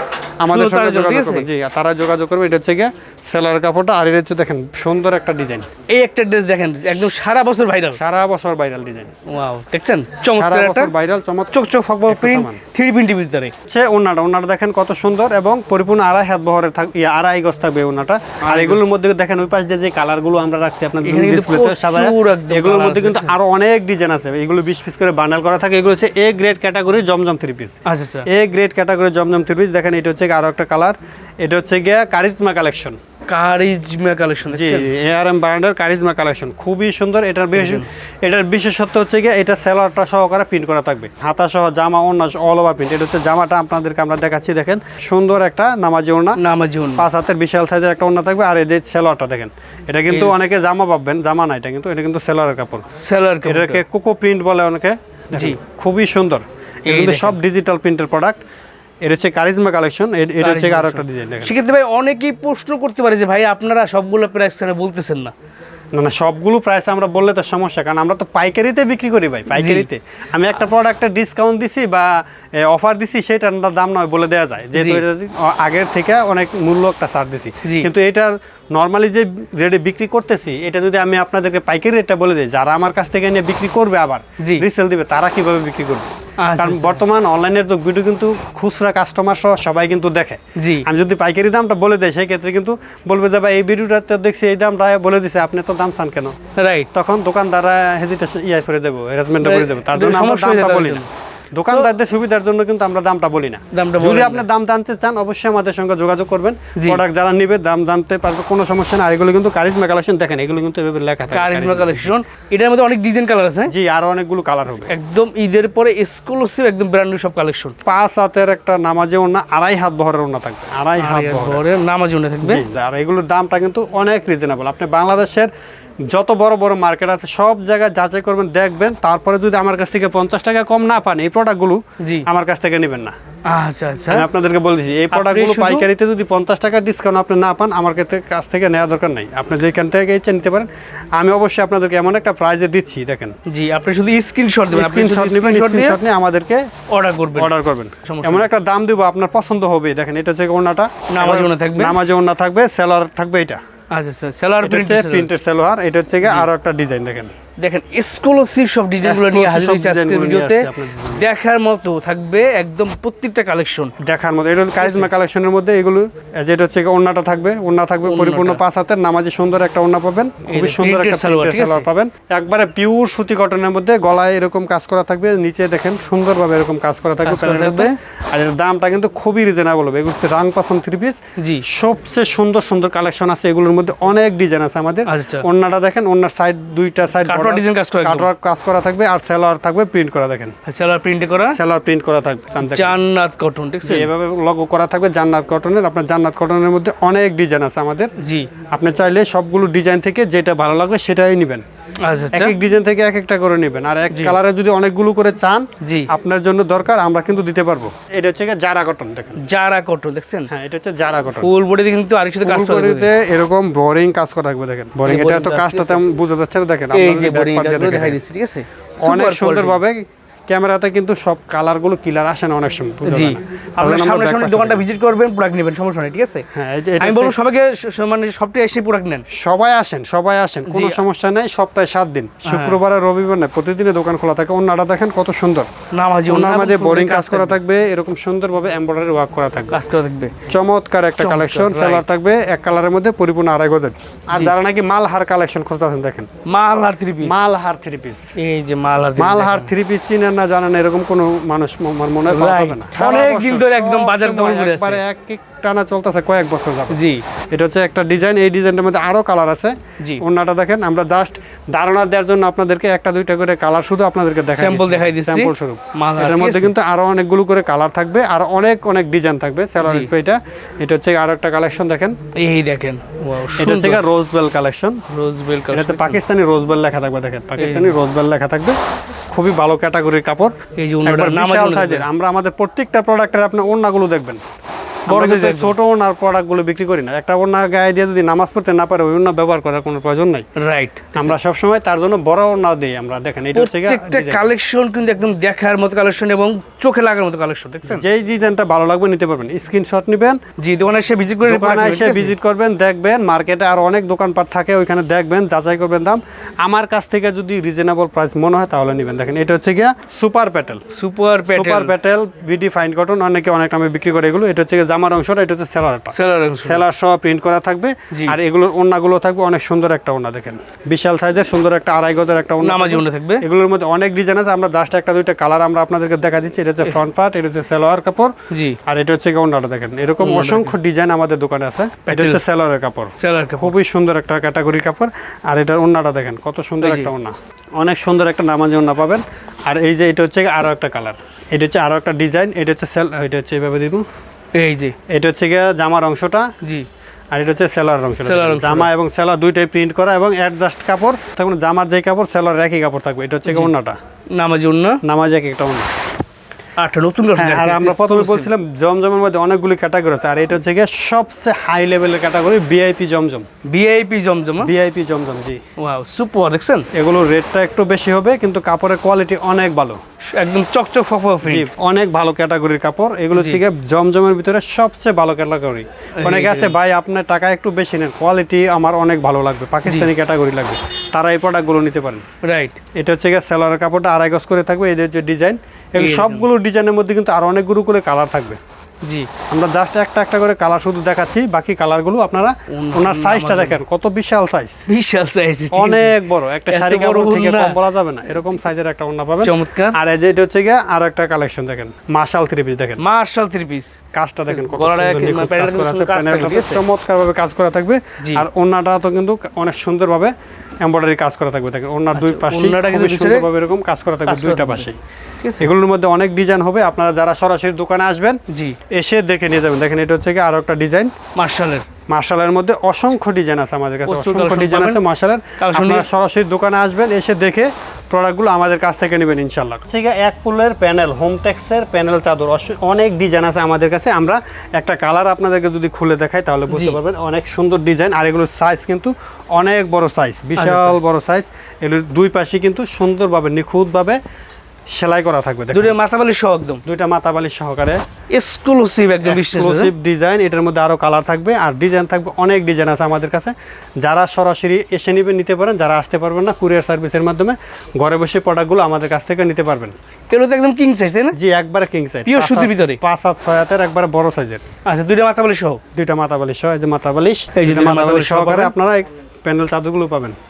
আমাদের সঙ্গে ঠিক যোগাযোগ আছে? করবেন জি তারা যোগাযোগ করবে এটা হচ্ছে গিয়ে সেলার কাপড়টা। আর এটা হচ্ছে দেখেন সুন্দর একটা ডিজাইন এই একটা ড্রেস দেখেন একদম সারা বছর ভাইরাল সারা বছর ভাইরাল ডিজাইন ওয়াও দেখছেন? চমৎকার একটা ভাইরাল চমৎকার চোখ চোখ ফক প্রিন্ট। থ্রি প্রিন্টের ভিতরে। হচ্ছে ওনাটা ওনাটা দেখেন কত সুন্দর এবং পরিপূর্ণ আড়াই হাত বহরে থাক ইয়ে, আড়াই গজ থাকবে ওনাটা আর এগুলোর মধ্যে দেখেন ওই পাশ দিয়ে যে কালারগুলো আমরা রাখছি আপনাদের ডিসপ্লেতে সাজায় এগুলোর মধ্যে কিন্তু আরও অনেক ডিজাইন আছে। এগুলো বিশ পিস করে বান্ডাল করা থাকে। এগুলো হচ্ছে A grade category Zamzam three piece আচ্ছা আচ্ছা। A grade category Zamzam three piece দেখেন এটা হচ্ছে আরও একটা কালার এটা হচ্ছে গিয়া charisma collection charisma collection G R M ব্র্যান্ডের কারিজমা কালেকশন খুবই সুন্দর। এটার বিশেষ এটার বিশেষত্ব হচ্ছে গিয়ে এটা সেলারটা সহকারে প্রিন্ট করা থাকবে। হাতা সহ জামা অন্য অল ওভার প্রিন্ট এটা হচ্ছে জামাটা আপনাদেরকে আমরা দেখাচ্ছি দেখেন। সুন্দর একটা নামাজি ওড়না। না আমার জীবন পাঁচ হাতের বিশাল সাইজের একটা ওড়না থাকবে। আর এদের সেলারটা দেখেন। এটা কিন্তু অনেকে জামা পাবেন জামা না এটা কিন্তু এটা কিন্তু সেলারের কাপড়। সেলার এটাকে কোকো প্রিন্ট বলে অনেকে খুবই সুন্দর। কিন্তু সব ডিজিটাল প্রিন্টের প্রোডাক্ট এটা হচ্ছে কারিজমা কালেকশন এটা হচ্ছে আরও একটা ডিজাইন সেক্ষেত্রে ভাই অনেকেই প্রশ্ন করতে পারে যে ভাই আপনারা সবগুলো প্রাইস কেন বলতেছেন না? না না সবগুলো প্রাইস আমরা বললে তো সমস্যা কারণ আমরা তো পাইকারিতে বিক্রি করি ভাই পাইকারিতে। আমি একটা প্রোডাক্টের ডিসকাউন্ট দিছি বা অফার দিছি সেটার দাম নয় বলে দেওয়া যায়। যেহেতু এটা আগের থেকে অনেক মূল্য একটা ছাড় দিছি। কিন্তু এটার নর্মালি যে রেটে বিক্রি করতেছি এটা যদি আমি আপনাদেরকে পাইকারি রেটটা বলে দিই যারা আমার কাছ থেকে নিয়ে বিক্রি করবে আবার রিসেল দিবে তারা কীভাবে বিক্রি করবে? কারণ আচ্ছা। বর্তমান অনলাইনের যুগ ভিডিও কিন্তু খুচরা কাস্টমার সহ সবাই কিন্তু দেখে। জি। আমি যদি পাইকারি দামটা বলে দেয় সেই ক্ষেত্রে কিন্তু বলবে যে ভাই এই ভিডিওটাতে দেখছি এই দাম রায় বলে দিছে আপনি তো দাম চান কেন? রাইট তখন দোকানদাররা হেজিটেশন ইয়ে করে দেবো হ্যারাসমেন্টটা করে দেবো। তার জন্য আমরা দামটা বলি না। দোকানদারদের সুবিধার জন্য কিন্তু আমরা দামটা বলি না। যদি আপনি দাম জানতে চান অবশ্যই আমাদের সঙ্গে যোগাযোগ করবেন। প্রোডাক্ট যারা নিবে দাম জানতে পারবে কোনো সমস্যা না আর এগুলো কিন্তু কারিজমা কালেকশন দেখেন এগুলো কিন্তু এভাবে লেখা থাকে। কারিজমা কালেকশন এটার মধ্যে অনেক ডিজাইন কালার আছে। জি আরও অনেকগুলো কালার হবে। একদম ঈদের পরে এক্সক্লুসিভ একদম ব্র্যান্ড সব কালেকশন পাঁচ হাতের একটা নামাজে ওনা আড়াই হাত বহরের ওনা থাকবে। আড়াই হাত বহরের। নামাজ জন্য থাকবে। আর এগুলোর দামটা কিন্তু অনেক রিজনেবল আপনি বাংলাদেশের যত বড় বড় মার্কেট আছে সব জায়গায় যাচাই করবেন দেখবেন তারপরে যদি আমার কাছ থেকে পঞ্চাশ টাকা কম না পান এই প্রোডাক্টগুলো আমার কাছ থেকে নেবেন না। আচ্ছা আচ্ছা। আমি আপনাদেরকে বলেছি এই প্রোডাক্টগুলো পাইকারিতে যদি পঞ্চাশ টাকা ডিসকাউন্ট আপনি না পান আমার কাছ থেকে নেওয়া দরকার নেই। আপনি যেখান থেকে ইচ্ছে নিতে পারেন। আমি অবশ্যই আপনাদেরকে এমন একটা প্রাইজে দিচ্ছি দেখেন। জি আপনি শুধু স্ক্রিনশট দিবেন স্ক্রিনশট নেবেন স্ক্রিনশট নিয়ে আমাদেরকে অর্ডার করবেন। অর্ডার করবেন। এমন একটা দাম দিব আপনার পছন্দ হবে দেখেন এটা হচ্ছে ওনাটা নামাজে ওড়না থাকবে। নামাজে ওনা থাকবে সেলার থাকবে এটা। আচ্ছা স্যার সেলার প্রিন্টেড সেলোয়ার এটা হচ্ছে আরও একটা ডিজাইন দেখেন। দেখেন এক্সক্লুসিভ সব ডিজাইনগুলো নিয়ে হাজির হয়েছে আজকের ভিডিওতে। দেখার মতো থাকবে একদম প্রত্যেকটা কালেকশন দেখার মধ্যে এটা কারিজমা কালেকশনের মধ্যে এগুলো যেটা হচ্ছে গিয়ে ওড়নাটা থাকবে ওড়না থাকবে পরিপূর্ণ পাঁচ হাতের নামাজি সুন্দর একটা ওড়না পাবেন খুবই সুন্দর একটা সালোয়ার? পাবেন। একবারে পিওর সুতি কটনের মধ্যে গলায় এরকম কাজ করা থাকবে নিচে দেখেন সুন্দরভাবে এরকম কাজ করা থাকবে। আর এর দামটা কিন্তু খুবই রিজনেবল হবে এগুলো রাং পাসন থ্রি পিস জি। সবচেয়ে সুন্দর সুন্দর কালেকশন আছে এগুলোর মধ্যে অনেক ডিজাইন আছে আমাদের। আচ্ছা। ওড়নাটা দেখেন ওড়নার সাইড দুইটা সাইড কাটওয়ার ডিজাইন কাজ করা। কাটওয়ার কাজ করা থাকবে আর সেলার থাকবে প্রিন্ট করা দেখেন। সেলার প্রিন্ট করা? সেলার প্রিন্ট করা থাকবে জান্নাত কটন ঠিক আছে? এভাবে লগো করা থাকবে জান্নাত কটনের আপনার জান্নাত কটনের মধ্যে অনেক ডিজাইন আছে আমাদের। জি। আপনি চাইলে সবগুলো ডিজাইন থেকে যেটা ভালো লাগবে সেটাই নেবেন। এক আচ্ছা। এক ডিজাইন থেকে এক একটা করে নেবেন। আর এক কালারে যদি অনেকগুলো করে চান জি। আপনার জন্য দরকার আমরা কিন্তু দিতে পারব। এটা হচ্ছে জারা কটন দেখেন। জারা কটন দেখছেন? হ্যাঁ এটা হচ্ছে জারা কটন ফুল বডিতে কিন্তু আরেক কিছু কাজ করা থাকবে। এরকম বোরিং কাজ করা থাকবে দেখেন। বোরিং এটা তো কাজটা তেমন বোঝা যাচ্ছে না দেখেন। দেখাই দিচ্ছি ঠিক আছে? অনেক Super সুন্দর ভাবে ক্যামেরাতে কিন্তু সব কালারগুলো ক্লিয়ার আসে না অনেক সময় জি। আপনার সামনে সামনে দোকানটা ভিজিট করবেন প্রোডাক্ট নেবেন সমস্যা নেই ঠিক আছে? হ্যাঁ আমি বলব সবাইকে মানে সবটাই এসে প্রোডাক্ট নেন। সবাই আসেন সবাই আসেন কোনো সমস্যা নেই সপ্তাহে সাত দিন শুক্রবার আর রবিবার না প্রতিদিনে দোকান খোলা থাকে। ওনাটা দেখেন কত সুন্দর। নামাজি ওনার মাঝে বোরিং কাজ করা থাকবে এরকম সুন্দরভাবে এমব্রয়ডারি ওয়ার্ক করা থাকবে। কাজ করা থাকবে। চমৎকার একটা কালেকশন. সেলার থাকবে এক কালারের মধ্যে পরিপূর্ণ আড়াই গজের। আর যারা নাকি মালহার কালেকশন খুঁজতেছেন দেখেন। মাল আর three piece Malhar three piece এই যে মাল মালহার থ্রি পিস চিনেন না জানেন এরকম কোনো মানুষ আমার মনে হয় না অনেক দিন ধরে একদম বাজার করে। একবারে এক টানা চলতেছে কয়েক বছর যাবে জি। এটা হচ্ছে একটা ডিজাইন এই ডিজাইনটার মধ্যে আরও কালার আছে। জি। ওনাটা দেখেন আমরা জাস্ট ধারণা দেওয়ার জন্য আপনাদেরকে একটা দুইটা করে কালার শুধু আপনাদেরকে দেখাই Sample দেখাই দিচ্ছি। স্যাম্পল স্বরূপ এটার মধ্যে কিন্তু আরও অনেকগুলো করে কালার থাকবে আর অনেক অনেক ডিজাইন থাকবে স্যালার। এটা। এটা হচ্ছে আরও একটা কালেকশন দেখেন। এই দেখেন ওয়াও এটা হচ্ছে rose bell collection rose bell এটাতে পাকিস্তানি রোজ বেল লেখা থাকবে দেখেন। পাকিস্তানি রোজ বেল লেখা থাকবে। খুবই ভালো ক্যাটাগরির কাপড়। এই যে বিশাল সাইজের আমরা আমাদের প্রত্যেকটা প্রোডাক্টের আপনি ওড়নাগুলো দেখবেন। ছোট ওনার প্রোডাক্টগুলো বিক্রি করি না। একটা গায়ে দিয়ে যদি নামাজ পড়তে না পারে ওই ব্যবহার করার কোনো প্রয়োজন নাই। রাইট আমরা সবসময় তার জন্য বড় দিই আমরা। দেখেন এটা হচ্ছে কালেকশন কিন্তু একদম দেখার মতো কালেকশন এবং চোখে লাগার মতো কালেকশন দেখছেন? যেই ডিজাইনটা ভালো লাগবে নিতে পারবেন। স্ক্রিনশট নেবেন। জি দোকানে এসে ভিজিট করে দোকানে এসে? ভিজিট করবেন দেখবেন মার্কেটে আর অনেক দোকানপাট থাকে ওইখানে দেখবেন যাচাই করবেন দাম। আমার কাছ থেকে যদি রিজনেবল প্রাইস মনে হয় তাহলে নেবেন। দেখেন এটা হচ্ছে গিয়া super petal super petal super petal BD fine cotton অনেকে অনেক দামে বিক্রি করে এগুলো। এটা হচ্ছে জামার অংশটা এটা হচ্ছে সেলারটা সেলার অংশ। সেলার সহ প্রিন্ট করা থাকবে। আর এগুলোর ওড়নাগুলো থাকবে অনেক সুন্দর একটা ওড়না দেখেন। বিশাল সাইজের সুন্দর একটা আড়াই গজের একটা ওড়না। নামাজি থাকবে। থাকবে। এগুলোর মধ্যে অনেক ডিজাইন আছে। আমরা জাস্ট একটা দুইটা কালার আমরা আপনাদেরকে দেখা দিচ্ছি। এটা হচ্ছে ফ্রন্ট পার্ট এটা হচ্ছে সেলোয়ার কাপড় জি আর এটা হচ্ছে দেখেন এরকম অসংখ্য ডিজাইন আমাদের দোকানে আছে এটা হচ্ছে সেলোয়ারের কাপড় খুবই সুন্দর একটা ক্যাটাগরি কাপড় আর এটার ওড়নাটা দেখেন কত সুন্দর একটা ওড়না অনেক সুন্দর একটা নামাজি ওড়না পাবেন আর এই যে এটা হচ্ছে আরও একটা কালার এটা হচ্ছে আরও একটা ডিজাইন এটা হচ্ছে সেল এটা হচ্ছে দিব এই যে এটা হচ্ছে গিয়ে জামার অংশটা জি আর এটা হচ্ছে সেলার অংশ জামা এবং সেলার দুইটাই প্রিন্ট করা এবং অ্যাডজাস্ট কাপড় তখন জামার যে কাপড় সেলার একই কাপড় থাকবে এটা হচ্ছে গিয়ে ওড়নাটা নামাজি ওড়না নামাজ এক একটা ওড়না আটটা নতুন হ্যাঁ, আর আমরা প্রথমে বলছিলাম জমজমের মধ্যে অনেকগুলি ক্যাটাগরি আছে আর এটা হচ্ছে গিয়ে সবচেয়ে হাই লেভেলের ক্যাটাগরি ভিআইপি জমজম। ভিআইপি জমজমা ভিআইপি জমজম জি। ওয়াও সুপার দেখছেন? এগুলোর রেটটা একটু বেশি হবে কিন্তু কাপড়ের কোয়ালিটি অনেক ভালো। একদম চকচক ফফা ফ্রি জি অনেক ভালো ক্যাটাগরির কাপড়। এগুলো থেকে জমজমের ভিতরে সবচেয়ে ভালো ক্যাটাগরি অনেকে আছে ভাই আপনার টাকা একটু বেশি নেন কোয়ালিটি আমার অনেক ভালো লাগবে পাকিস্তানি ক্যাটাগরি লাগবে। তারা এই প্রোডাক্টগুলো নিতে পারেন। রাইট এটা হচ্ছে গিয়ে সেলারের কাপড়টা আড়াই গজ করে থাকবে এদের যে ডিজাইন এগুলো সবগুলো ডিজাইনের মধ্যে কিন্তু আরও অনেকগুলো করে কালার থাকবে। জি। আমরা জাস্ট একটা একটা করে কালার শুধু দেখাচ্ছি বাকি কালারগুলো আপনারা ওনার সাইজটা দেখেন কত বিশাল সাইজ বিশাল সাইজ অনেক বড় একটা শাড়ি কাপড় থেকে কম বলা যাবে না এরকম সাইজের একটা ওড়না পাবেন। চমৎকার। আর এই যে এটা হচ্ছে গিয়ে আর একটা কালেকশন দেখেন মার্শাল থ্রি পিস দেখেন। মার্শাল থ্রি পিস কাজটা দেখেন কত সুন্দর একে- নিখুঁত কাজ করা থাকবে, প্যানেলটাতে ঠিক আছে? চমৎকারভাবে কাজ করা থাকবে। আর ওড়নাটা তো কিন্তু অনেক সুন্দরভাবে এমব্রয়ডারি কাজ করা থাকবে দেখেন ওনার দুই আচ্ছা, পাশে ওড়নাটা কিন্তু সুন্দরভাবে এরকম কাজ করা থাকবে দুইটা আছে। এগুলোর মধ্যে অনেক ডিজাইন হবে আপনারা যারা সরাসরি দোকানে আসবেন জি। এসে দেখে নিয়ে যাবেন। দেখেন এটা হচ্ছে কি আরও একটা ডিজাইন মার্শালের। মার্শালের মধ্যে অসংখ্য ডিজাইন আছে আমাদের কাছে। অসংখ্য ডিজাইন। আছে মার্শালের। আপনারা সরাসরি দোকানে আসবেন এসে দেখে প্রোডাক্টগুলো আমাদের কাছ থেকে নেবেন ইনশাল্লাহ ঠিক আছে এক পুলের প্যানেল হোমটেক্সের প্যানেল চাদর। অনেক ডিজাইন আছে আমাদের কাছে। আমরা একটা কালার আপনাদেরকে যদি খুলে দেখাই তাহলে বুঝতে পারবেন অনেক সুন্দর ডিজাইন আর এগুলোর সাইজ কিন্তু অনেক বড় সাইজ বিশাল বড় সাইজ এগুলোর দুই পাশে কিন্তু সুন্দরভাবে নিখুঁতভাবে সেলাই করা থাকবে দুটো মাথাবালি সহ একদম। দুইটা মাতাবালি সহকারে। এক্সক্লুসিভ একদম এক্সক্লুসিভ ডিজাইন এটার মধ্যে আরও কালার থাকবে আর ডিজাইন থাকবে অনেক ডিজাইন আছে আমাদের কাছে। যারা সরাসরি এসে নিবে নিতে পারেন যারা আসতে পারবেন না কুরিয়ার সার্ভিসের মাধ্যমে ঘরে বসে প্রোডাক্টগুলো আমাদের কাছ থেকে নিতে পারবেন। এগুলো তো একদম কিং সাইজ তাই না? জি একবারে কিং সাইজ Pure সুতির ভিতরে? পাঁচ হাত ছয় হাতের একবারে বড় সাইজের আচ্ছা দুইটা মাথাবালি সহ। দুইটা মাথা বালিশ সহ এই যে মাথা বালিশ এই যে মাথা মাথা বালিশ সহকারে আপনারা প্যানেল চাদরগুলো পাবেন।